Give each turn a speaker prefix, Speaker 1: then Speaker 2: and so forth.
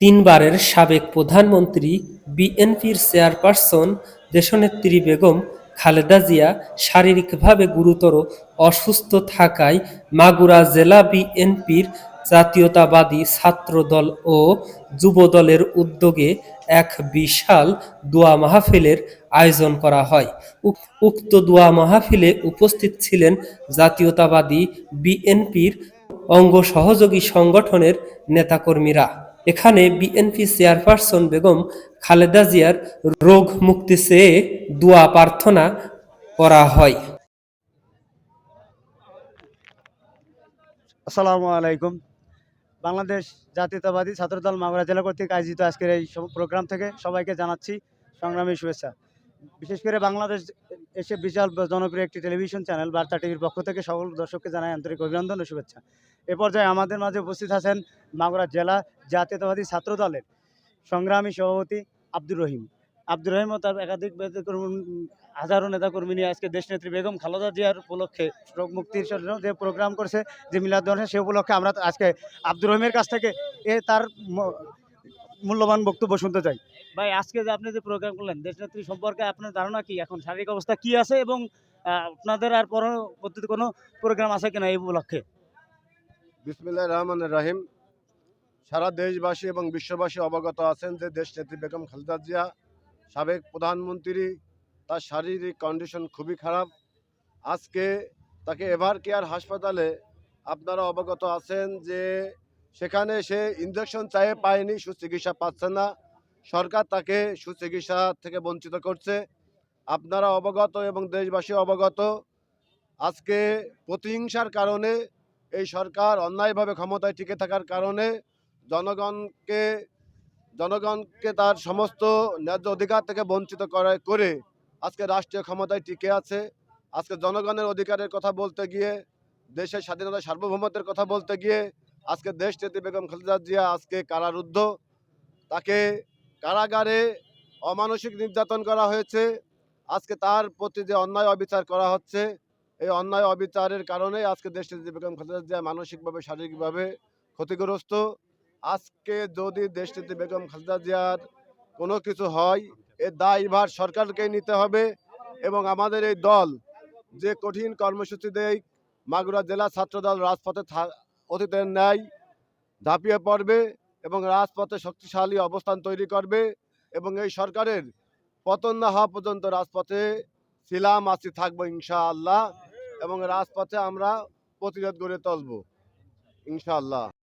Speaker 1: তিনবারের সাবেক প্রধানমন্ত্রী, বিএনপির চেয়ারপারসন দেশনেত্রী বেগম খালেদা জিয়া শারীরিকভাবে গুরুতর অসুস্থ থাকায় মাগুরা জেলা বিএনপির জাতীয়তাবাদী ছাত্রদল ও যুবদলের উদ্যোগে এক বিশাল দোয়া মাহফিলের আয়োজন করা হয়। উক- উক্ত দোয়া মাহফিলে উপস্থিত ছিলেন জাতীয়তাবাদী বিএনপির অঙ্গ সহযোগী সংগঠনের নেতাকর্মীরা। এখানে বিএনপি চেয়ারপারসন বেগম খালেদা জিয়ার রোগ মুক্তি চেয়ে দোয়া প্রার্থনা করা হয়।
Speaker 2: আসসালামু আলাইকুম। বাংলাদেশ জাতীয়তাবাদী ছাত্রদল মাগুরা জেলা কর্তৃক আয়োজিত আজকের এই প্রোগ্রাম থেকে সবাইকে জানাচ্ছি সংগ্রামী শুভেচ্ছা। বিশেষ করে বাংলাদেশ এসে বিশাল জনপ্রিয় একটি টেলিভিশন চ্যানেল বার্তা টিভির পক্ষ থেকে সকল দর্শককে জানাই আন্তরিক অভিনন্দন ও শুভেচ্ছা। এ পর্যায়ে আমাদের মাঝে উপস্থিত আছেন মাগুরা জেলা জাতীয়তাবাদী ছাত্রদলের সংগ্রামী সভাপতি আব্দুর রহিম। আব্দুর রহিম ও তার একাধিক হাজারো নেতাকর্মী নিয়ে আজকে দেশনেত্রী বেগম খালেদা জিয়ার উপলক্ষে রোগ মুক্তির জন্য যে প্রোগ্রাম করছে, যে মিলাদ সে উপলক্ষে আমরা আজকে আব্দুর রহিমের কাছ থেকে এ তার মূল্যবান বক্তব্য শুনতে চাই। ভাই, আজকে যে আপনি যে প্রোগ্রাম করলেন, দেশনেত্রী সম্পর্কে আপনার ধারণা কি? এখন শারীরিক অবস্থা কি আছে এবং আপনাদের আর পরবর্তীতে কোনো প্রোগ্রাম আছে কিনা এই উপলক্ষে?
Speaker 3: বিসমিল্লাহ রহমান রাহিম। সারা দেশবাসী এবং বিশ্ববাসী অবগত আছেন যে দেশ নেত্রী বেগম খালেদা জিয়া, সাবেক প্রধানমন্ত্রী, তার শারীরিক কন্ডিশন খুবই খারাপ। আজকে তাকে এভার কেয়ার হাসপাতালে আপনারা অবগত আছেন যে সেখানে সে ইঞ্জেকশন চাইয়ে পায়নি, সুচিকিৎসা পাচ্ছে না। সরকার তাকে সুচিকিৎসা থেকে বঞ্চিত করছে। আপনারা অবগত এবং দেশবাসী অবগত। আজকে প্রতিহিংসার কারণে এই সরকার অন্যায়ভাবে ক্ষমতায় টিকে থাকার কারণে জনগণকে জনগণকে তার সমস্ত ন্যায্য অধিকার থেকে বঞ্চিত করা, করে আজকে রাষ্ট্রীয় ক্ষমতায় টিকে আছে। আজকে জনগণের অধিকারের কথা বলতে গিয়ে, দেশের স্বাধীনতা সার্বভৌমত্বের কথা বলতে গিয়ে, আজকে দেশ নেত্রী বেগম খালেদা জিয়া আজকে কারারুদ্ধ। তাকে কারাগারে অমানসিক নির্যাতন করা হয়েছে। আজকে তার প্রতি যে অন্যায় অবিচার করা হচ্ছে, এই অন্যায় অবিচারের কারণে আজকে দেশনেত্রী বেগম খালেদা জিয়া মানসিকভাবে, শারীরিকভাবে ক্ষতিগ্রস্ত। আজকে যদি দেশনেত্রী বেগম খালেদা জিয়ার কোনো কিছু হয় এর দায়ভার সরকারকেই নিতে হবে এবং আমাদের এই দল যে কঠিন কর্মসূচি দেয়, মাগুরা জেলা ছাত্রদল রাজপথে অতীতের ন্যায় ঝাঁপিয়ে পড়বে। এবং রাজপথে শক্তিশালী অবস্থান তৈরি করবে এবং এই সরকারের পতন না হওয়া পর্যন্ত রাজপথে ছিলাম, আছি, থাকব ইনশাআল্লাহ এবং রাজপথে আমরা প্রতিরোধ গড়ে তুলব ইনশাআল্লাহ।